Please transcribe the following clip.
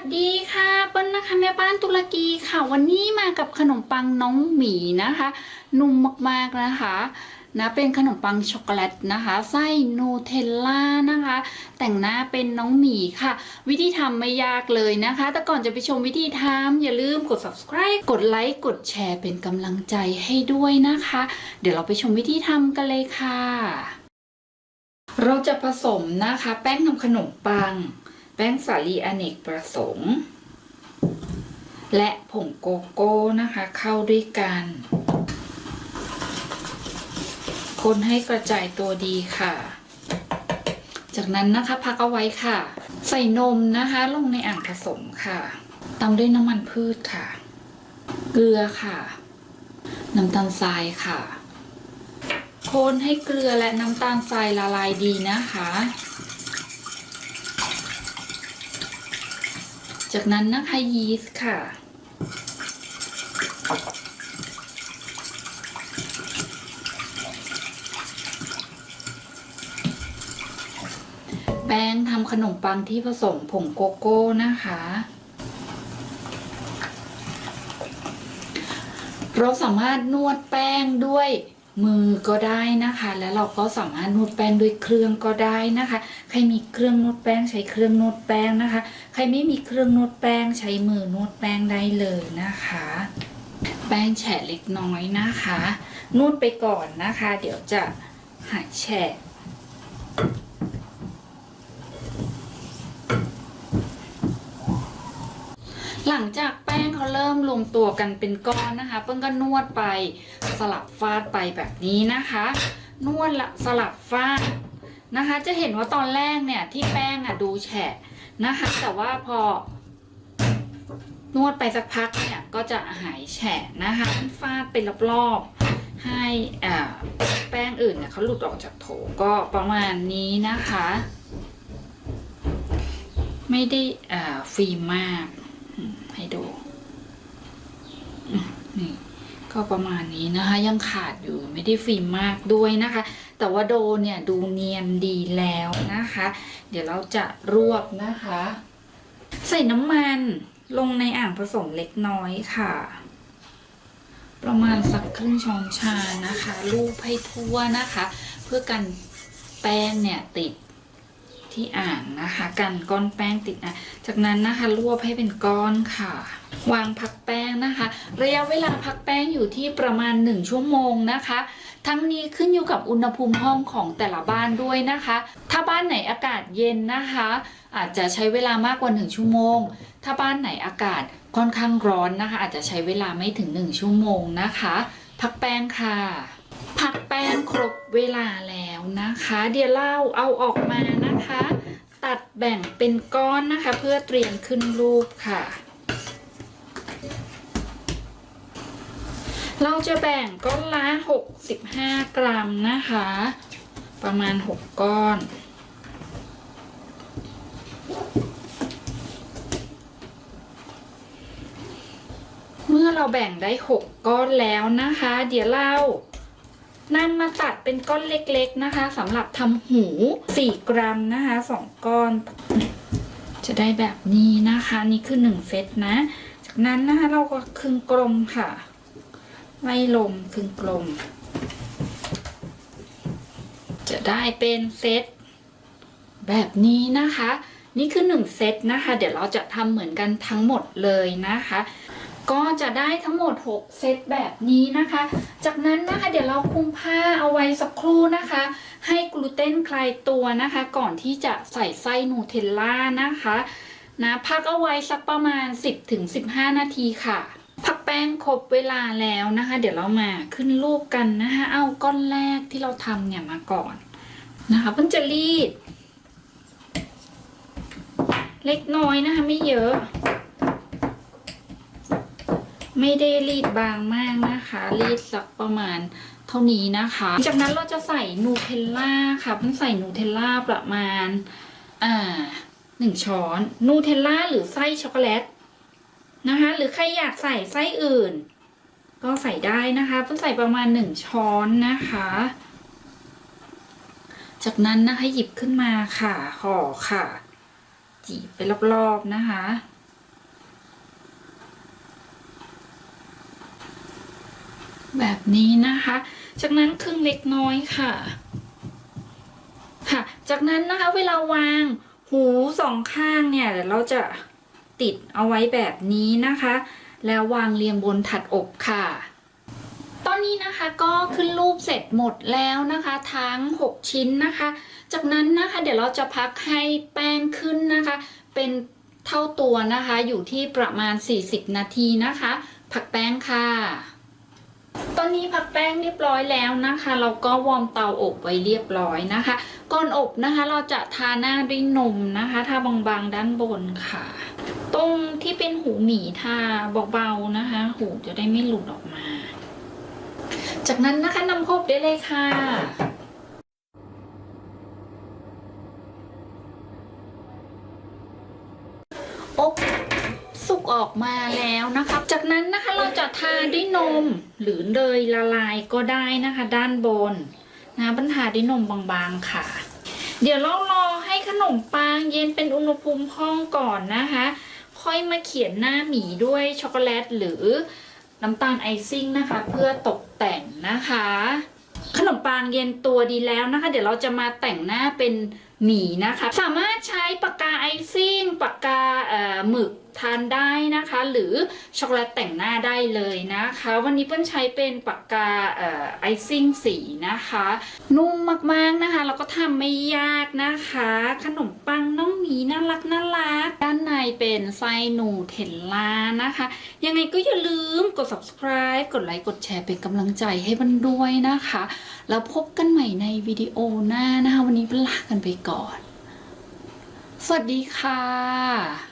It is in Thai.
สดีค่ะเปิ้ลนะคะแม่บ้านตุรกีค่ะ วันนี้มากับขนมปังน้องหมีนะคะ นุ่มมากๆนะคะนะเป็นขนมปังช็อกโกแลตนะคะไส้นูเทลล่านะคะ แต่งหน้าเป็นน้องหมีค่ะ วิธีทำไม่ยากเลยนะคะ แต่ก่อนจะไปชมวิธีทำอย่าลืมกด subscribe กดไลค์กดแชร์เป็นกำลังใจให้ด้วยนะคะ เดี๋ยวเราไปชมวิธีทำกันเลยค่ะ เราจะผสมนะคะ แป้งทำขนมปัง ป้งสาลีอเนกประสงค์ และผงโกโก้นะคะเข้าด้วยกัน คนให้กระจายตัวดีค่ะ จากนั้นนะคะพักเอาไว้ค่ะ ใส่นมนะคะลงในอ่างผสมค่ะตามด้วยน้ำมันพืชค่ะ เกลือค่ะ น้ำตาลทรายค่ะ คนให้เกลือและน้ำตาลทรายละลายดีนะคะ จากนั้นนะคะยีสต์ค่ะ แป้งทำขนมปังที่ผสมผงโกโก้นะคะเราสามารถนวดแป้งด้วย มือก็ได้นะคะ แล้วเราก็สามารถนวดแป้งด้วยเครื่องก็ได้นะคะ ใครมีเครื่องนวดแป้งใช้เครื่องนวดแป้งนะคะ ใครไม่มีเครื่องนวดแป้งใช้มือนวดแป้งได้เลยนะคะ แป้งแฉะเล็กน้อยนะคะ นวดไปก่อนนะคะ เดี๋ยวจะหายแฉะ หลังจากแป้งเขาเริ่มรวมตัวกันเป็นก้อนนะคะ เปิ้ลก็นวดไปสลับฟาดไปแบบนี้นะคะ นวดละสลับฟาดนะคะ จะเห็นว่าตอนแรกเนี่ยที่แป้งอะดูแฉะนะคะ แต่ว่าพอนวดไปสักพักเนี่ยก็จะหายแฉะนะคะฟาดไปรอบๆให้อ่าแป้งอื่นเนี่ยเขาหลุดออกจากโถก็ประมาณนี้นะคะ ไม่ได้อ่าฟิล์มมาก อืมให้ดูอืม นี่ก็ประมาณนี้นะคะ ยังขาดอยู่ไม่ได้ฟิล์มมากด้วยนะคะ แต่ว่าโดเนี่ยดูเนียนดีแล้วนะคะ เดี๋ยวเราจะรวบนะคะ ใส่น้ำมันลงในอ่างผสมเล็กน้อยค่ะ ประมาณสักครึ่งช้อนชานะคะลูบให้ทั่วนะคะ เพื่อกันแป้งเนี่ยติดที่อ่างนะคะ กันก้อนแป้งติดนะจากนั้นนะคะรวบให้เป็นก้อนค่ะ วางพักแป้งนะคะ ระยะเวลาพักแป้งอยู่ที่ประมาณ 1 ชั่วโมงนะคะ ทั้งนี้ขึ้นอยู่กับอุณหภูมิห้องของแต่ละบ้านด้วยนะคะ ถ้าบ้านไหนอากาศเย็นนะคะ อาจจะใช้เวลามากกว่า 1 ชั่วโมง ถ้าบ้านไหนอากาศค่อนข้างร้อนนะคะ อาจจะใช้เวลาไม่ถึง 1 ชั่วโมงนะคะ พักแป้งค่ะพักแป้งครบเวลาแล้วนะคะ เดี๋ยวเราเอาออกมานะคะ ตัดแบ่งเป็นก้อนนะคะ เพื่อเตรียมขึ้นรูปค่ะ เราจะแบ่งก้อนละ65 กรัมนะคะ ประมาณ 6 ก้อน เมื่อเราแบ่งได้ 6 ก้อนแล้วนะคะ เดี๋ยวเรานำมาตัดเป็นก้อนเล็กๆนะคะสำหรับทำหู 4 กรัมนะคะ2ก้อน จะได้แบบนี้นะคะ นี่คือ 1 เซตนะ จากนั้นนะคะเราก็คึ่งกลมค่ะ ไล่ลมคึ่งกลม จะได้เป็นเซตแบบนี้นะคะ นี่คือ1เซตนะคะ เดี๋ยวเราจะทำเหมือนกันทั้งหมดเลยนะคะ ก็จะได้ทั้งหมด 6 เซตแบบนี้นะคะ จากนั้นนะคะเดี๋ยวเราคลุมผ้าเอาไว้สักครู่นะคะ ให้กลูเตนคลายตัวนะคะ ก่อนที่จะใส่ไส้นูเทลล่านะคะนะพักเอาไว้สักประมาณ 10-15 นาทีค่ะ ป้งครบเวลาแล้วนะคะ เดี๋ยวเรามาขึ้นรูปกันนะคะเอาก้อนแรกที่เราทำเนี่ยมาก่อนนะคะเพิ่งจะรีด เล็กน้อยนะคะไม่เยอะ ไม่ได้รีดบางมากนะคะ รีดสักประมาณเท่านี้นะคะ จากนั้นเราจะใส่นูเทลล่าค่ะเพิ่งใส่นูเทลล่าประมาณอ่าหนึ่งช้อนนูเทลล่าหรือไส้ช็อกโกแลต นะคะ หรือใครอยากใส่ไส้อื่น ก็ใส่ได้นะคะเพิ่งใส่ประมาณหนึ่งช้อนนะคะ จากนั้นนะคะหยิบขึ้นมาค่ะห่อค่ะ จีบไปรอบๆนะคะแบบนี้นะคะ จากนั้นครึ่งเล็กน้อยค่ะ ค่ะ จากนั้นนะคะเวลาวางหูสองข้างเนี่ยเดี๋ยวเราจะ ติดเอาไว้แบบนี้นะคะ แล้ววางเรียงบนถัดอบค่ะตอนนี้นะคะก็ขึ้นรูปเสร็จหมดแล้วนะคะ ทั้ง 6 ชิ้นนะคะ จากนั้นนะคะเดี๋ยวเราจะพักให้แป้งขึ้นนะคะ เป็นเท่าตัวนะคะ อยู่ที่ประมาณ 40 นาทีนะคะ ผักแป้งค่ะ ตอนนี้ผักแป้งเรียบร้อยแล้วนะคะ เราก็วอร์มเตาอบไว้เรียบร้อยนะคะ ก่อนอบนะคะเราจะทาหน้าด้วยนมนะคะทาบางๆด้านบนค่ะ ตรงที่เป็นหูหมีทาเบาๆนะคะ หูจะได้ไม่หลุดออกมา จากนั้นนะคะนำครบได้เลยค่ะอบสุกออกมาแล้วนะคะ จากนั้นนะคะเราจะทาด้วยนมหรือเนยละลายก็ได้นะคะ ด้านบนนะบรรทาด้วยนมบางๆค่ะ เดี๋ยวเรารอให้ขนมปังเย็นเป็นอุณหภูมิห้องก่อนนะคะ ค่อยมาเขียนหน้าหมีด้วยช็อกโกแลตหรือน้ำตาลไอซิ่งนะคะ เพื่อตกแต่งนะคะ ขนมปังเย็นตัวดีแล้วนะคะ เดี๋ยวเราจะมาแต่งหน้าเป็น หมีนะคะ สามารถใช้ปากกาไอซิ่งปากกาหมึกทานได้นะคะ หรือช็อกโกแลตแต่งหน้าได้เลยนะคะ วันนี้เปิ้ลใช้เป็นปากกาออไอซิ่งสีนะคะ นุ่มมากๆนะคะแล้วก็ทำไม่ยากนะคะ ขนมปังน้องหมีน่ารักน่ารัก ด้านในเป็นไส้หนูเทลล่านะคะ ยังไงก็อย่าลืมกด subscribe กดไลค์กดแชร์เป็นกำลังใจให้บันด้วยนะคะ แล้วพบกันใหม่ในวิดีโอหน้านะคะ วันนี้ลากันไปก่อนก่อน สวัสดีค่ะ